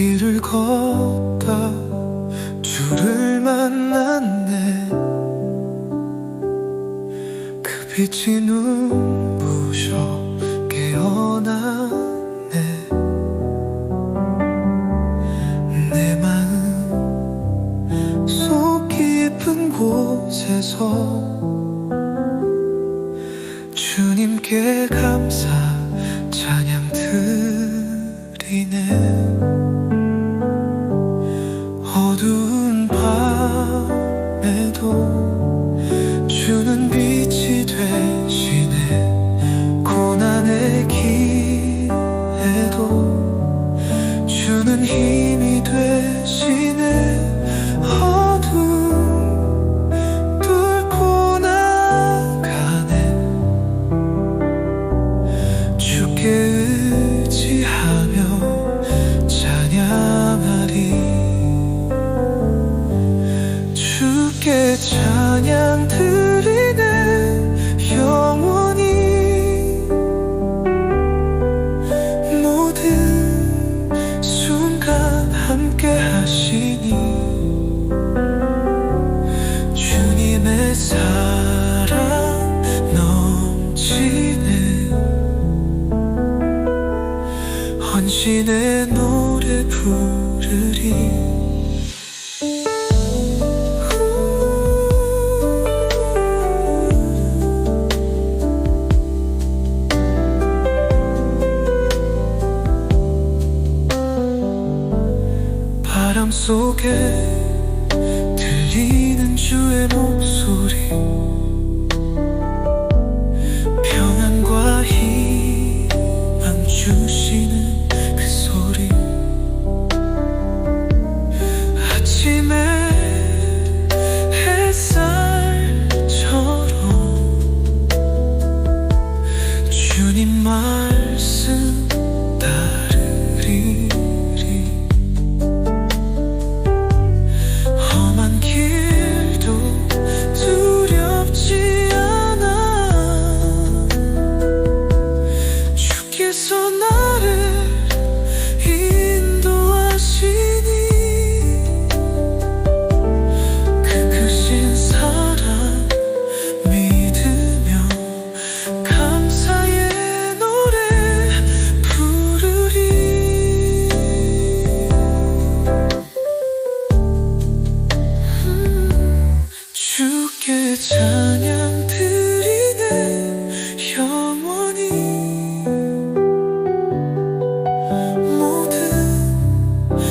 길을 걷다 주를 만났네. 그 빛이 눈부셔 깨어나네. 내 마음 속 깊은 곳에서 주님께 감사 찬양 드리네 주는 힘이 되시네 어둠 뚫고 나가네. 주께 의지하며 찬양하리. 주께 찬양 드 사랑 넘치네 헌신의 노래 부르리. 바람 속에 들리 는 주의 목소리. 평안과 희망 주시는 그 소리. 아침에 햇살처럼 주님 말씀 찬양 드리네 영원히. 모든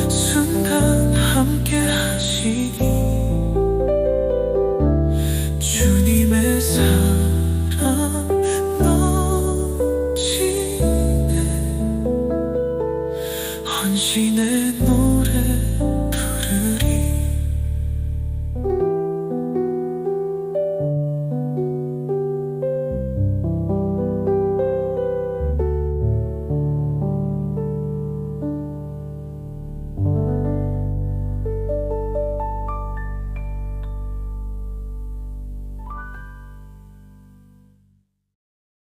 순간 함께 하시니 주님의 사랑 넘치네. 헌신의